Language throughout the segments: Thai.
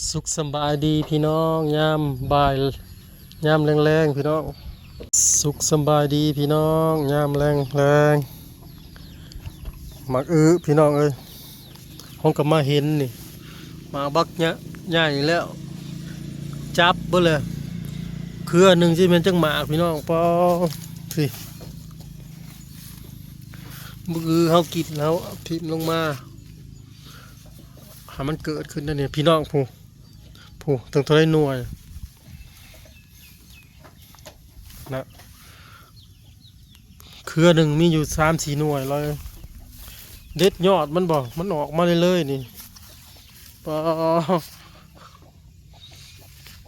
สุขสบายดีพี่น้องยามบ่ายยามแรงๆพี่น้อง สุขสบายดีพี่น้องยามแรงแรงมักอื้อพี่น้องเอ้ยห้องก็มาเห็นนี่มาบักเนี้ยใหญ่แล้ว จับเบ่เลยเครือหนึ่งที่มันจังหมากพี่น้องปอสิมือเขากินแล้วทิมลงมาหามันเกิดขึ้นนั่นเนี่ยพี่น้องผู้ ผู้ตั้งเท่าไรหน่วยนะเครือหนึ่งมีอยู่สามสี่หน่วยเลยเด็ดยอดมันบอกมันออกมาเลยๆนี่ปอ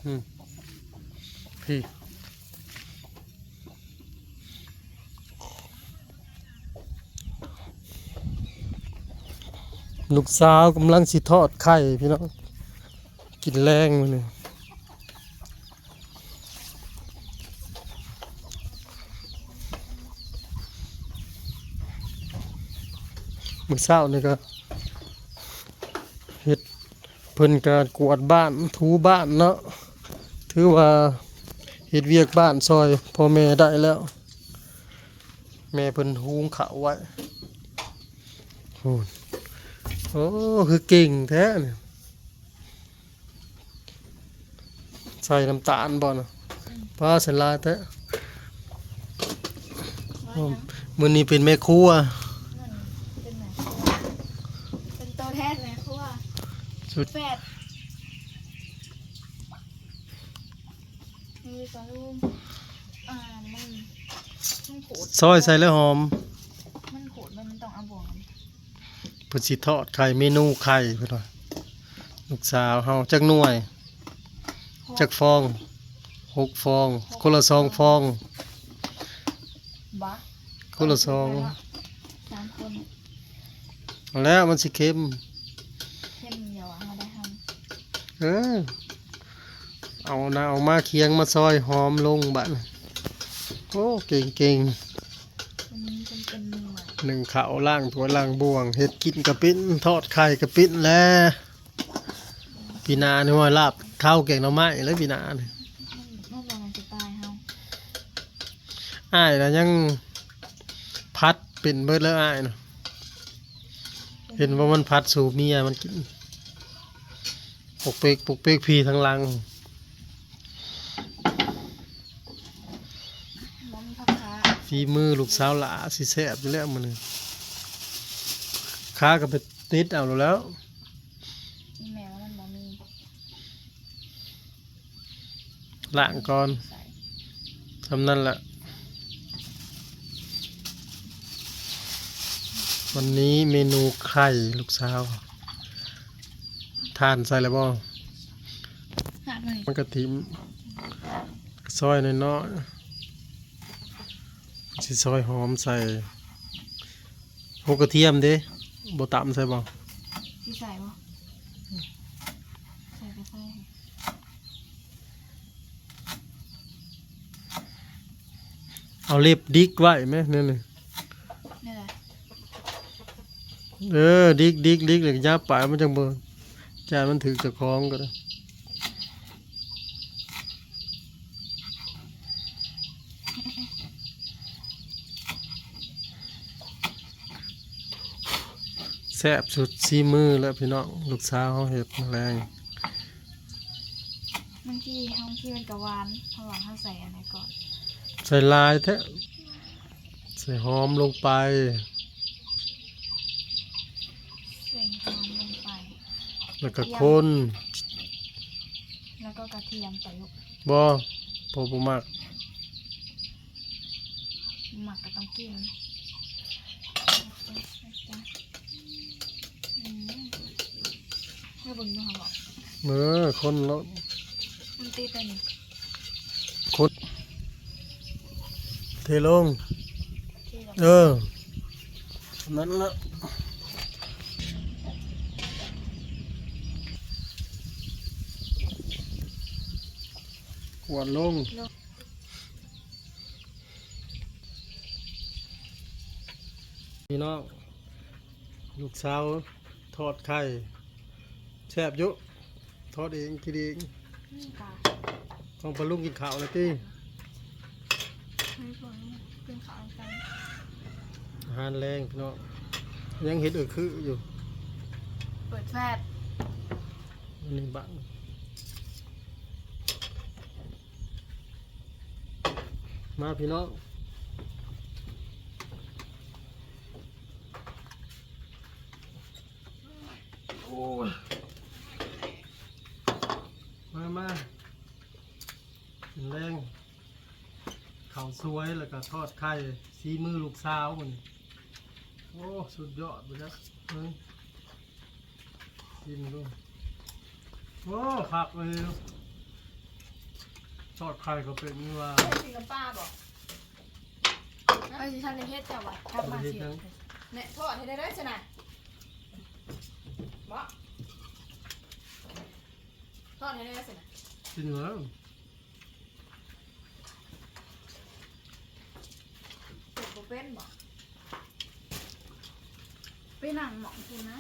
อืมพี่ลูกสาวกำลังสิทอดไข่พี่น้อง กินแรงมันนี่มือเช้านี่ก็เฮ็ดเพิ่นก็กวาดบ้านถูบ้านเนาะถือว่าเฮ็ดเวียกบ้านซอยพ่อแม่ได้แล้ว แม่เพิ่นหุงข้าวไว้โอ้โอ้คือเก่งแท้เนี่ย ใส่น้ำตาลบ่นะป้าสลายแท้โอ้มือนี้เป็นแม่ครัวเป็นไหนเป็นตัวแทนไหมเพราะว่าสุดแฟดมีกระลูมอ่ามันมันขูดซอยใส่แล้วหอม มันขูดมันมันต้องเอาบ่วงเพิ่นสิทอดไข่เมนูไข่เพิ่นว่าลูกสาวเฮาจักหน่วย จักฟองหกฟอง คนละสองฟองบักคนละสองสามคนแล้วมันสิเค็ม เข้มเดียวอะมาได้ทเออ เอานะเอามาเคียงมาซอยหอมลงบัดน่ะโอ้เก่งเก่งำอันนี้เป็นเป็นหน่วยหนึ่งข้าวล่างถั่วล่างบวงเห็ดกินกระปิ้นทอดไข่กระปิ้นแล้วปีหนานี่ว่าลาบ ข้าวแกงหน่อไม้แล้วปีหนานี่มันมันมันจะตายเฮาอ้ายนะยังพัดเป็นเบิดแล้วอ้ายนะเห็นว่ามันพัดสู่เมียมันกินปกเปกปกเปกพีทางลังผีมือลูกสาวหลาสิแซ่บอยู่แล้วมันนี่ค้าก็ไปติดเอาแล้ว มีแมวมันบ่มี ล้างก่อนใส่ทำนั่นแหละวันนี้เมนูไข่ลูกสาว ทานใส่แล้วบ่หักเลยมันกระถิมซอยน้อยๆสิซอยหอมใส่หกกระเทียมเด้บ่ตำใส่บ่ที่ใส่บ่ใส่ก็ใส่ เอาเล็บดิกไว้ไหมนี่นี่นี่แหละเออดิกดิกดิกเลยยับปลายมันจังเบิ่งจานมันถือจะคล้องก็ได้แซ่บสุดซีมือแล้วพี่น้องลูกสาวเขาเห็ดแรงบางทีบางทีมันกะหวานเพราะว่าเขาใส่อะไรก่อน ใส่ลายแท้ใส่หอมลงไป ใส่หอมลงไป แล้วก็คนแล้วก็กระเทียมใส่ลูกบ่พอบ่มากหมักก็ต้องกินอืมให้เบุญดูเขาบอกเมื่อคนแล้วมันตีตัวนี้คน เทลงที่เราเออ นั้นละกวาดลง พี่น้อง ลูกสาวทอดไข่แซ่บอยุทอดเองกินเองค่ะต้องปลาลุงกินข้าวเลย ตีให้ผลเป็นขาวกันอาหารแรงพี่น้องยังเห็ดเออคืออยู่เปิดแฟดอันนี้บังมาพี่น้องโอ้ยมามากินแรงข้า วสวยแล้วก็ทอดไข่ซีมือลูกสาวมันโอ้สุดยอดไปแล้วเฮ้ยกินดูโอ้ผักเลยทอดไข่ก็เป็นนี่ว่าใช่สิกับป้าบอกไอ้ที่ท่านในเทศจังหวัดกลับมาสิเนี่ยทอดให้ได้ได้ใช่ไหมบ่ทอดให้ได้ใช่ไหมจริงเหรอ เป็นบอกไปนหนังหมองคุณนะ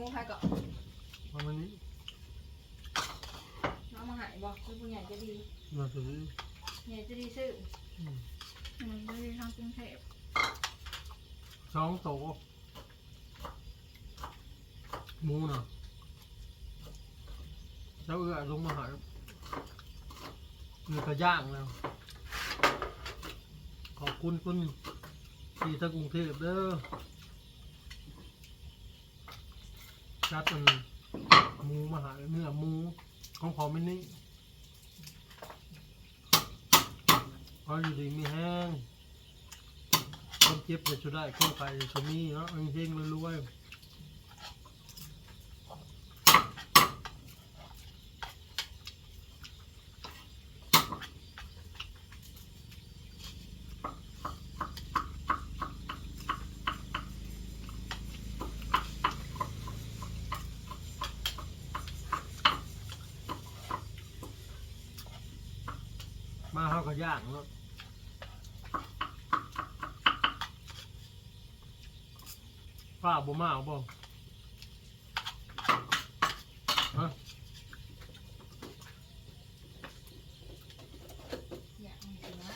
ชิ้นหมูใครก็ประมาณนี้น้องมาหายบอกคือผู้ใหญ่จะดีมาซื้อใหญ่จะดีซื้ออืมมันจะดีทางกรุงเทพสองโตะหมูน่ะเจ้าเอื้อลงมาหาเนื้อกระย่างแล้ว ขอบคุณคุณที่ทางกรุงเทพเด้อ จัดอันหมูมาหาเนื้อหมูของพอไม่นี่พออยู่ดีมีแห้งคนเจ็บจะช่วยได้คนไข้จะมีเนาะเฮงๆรวยๆ มาเขาก็ย่างเนาะป้าบ่มาเอาบ่ฮะอยากมีสินะ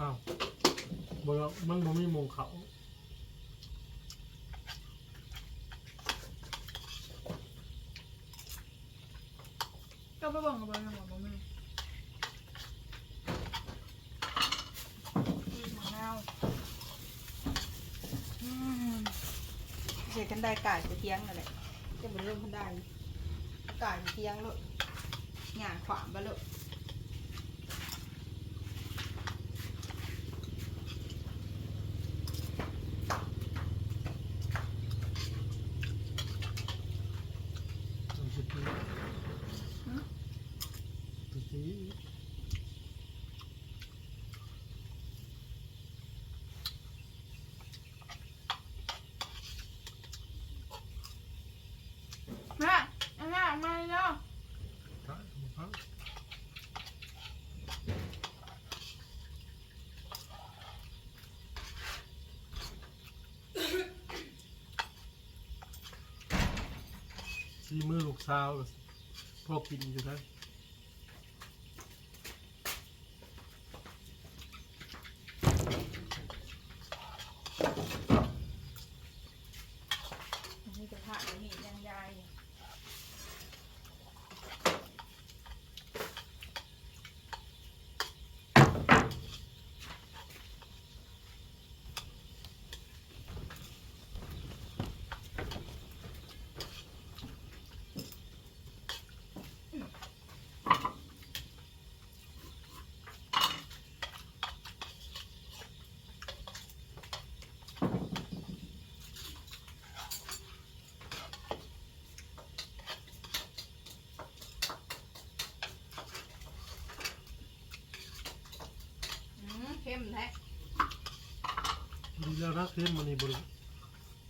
อ้าวบ่แล้วมันบ่มีหมงเขา ก็ไปบอกกับบอกกับบอกกับมึงมะนาว อืมเสีย กันได้กายจะเที่ยงนั่นแหละจะเป็นเรื่องกันได้กายเทียงเลยหยาดขวามไปเลย เอาสิตีสิตี แม่แม่มาเนาะ ถ่ายมาพัง สีมือลูกสาวพอกินอยู่นะ นี่กระทะนี่ยังยาย อืมเข้มแท้ ดีแล้วรัก เทนมันนี่บริ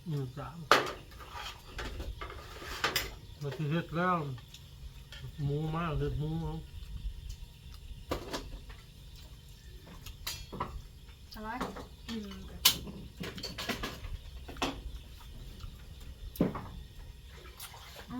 หนึ่งสามมาที่เฮ็ดแล้วหมูมากเฮ็ดหมูเอา อะไรอืมอ๋อ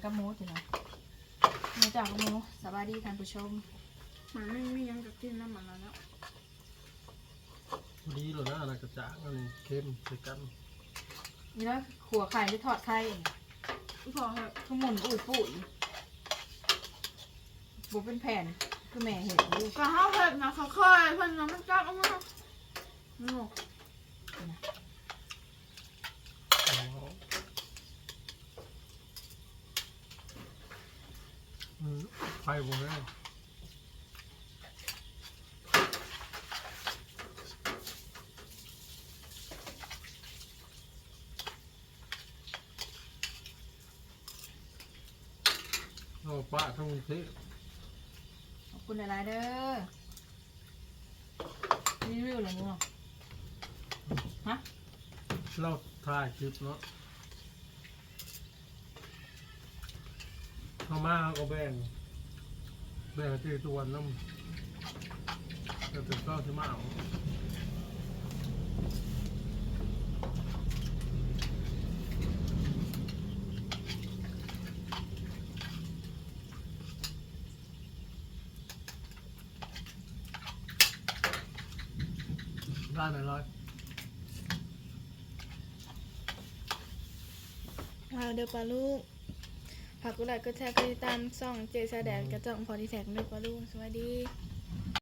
ที่ไหนๆก็มูสินะมูจากก็มูสบายดีท่านผู้ชม มันไม่มียังจะกินน้ำมันแล้วเนาะพอดีเลยนะอะไรกระจ่างอันนี้เค็มใส่กันนี่แล้วขัวไข่หรือทอดไข่เองพอเหอะคือหมุนอุ้ยปุ๋ยบุเป็นแผ่นคือแม่เห็นดูก็เฮาเห็ดนะเขาค่อยเพิ่นน้ำมันจับออกมาโอ้เอาอืม ไฟบ่แห้งเอาป้าทั้งกรุงเทพขอบคุณหลายๆเด้อรีวิวอะไรเนาะฮะเราถ่ายคลิปเนาะเข้ามาเขาก็แบ่ง แบ่งที่ตัวน้ำแต่ถึงก็ที่มาเอาได้ไหมร้อยมาเด้อปลาลูก ผักกุหลาบก็แชร์ก็ติดตามส่องเจแสแดดกระจ่องพอดีแท็กเด้อปลาลูกสวัสดี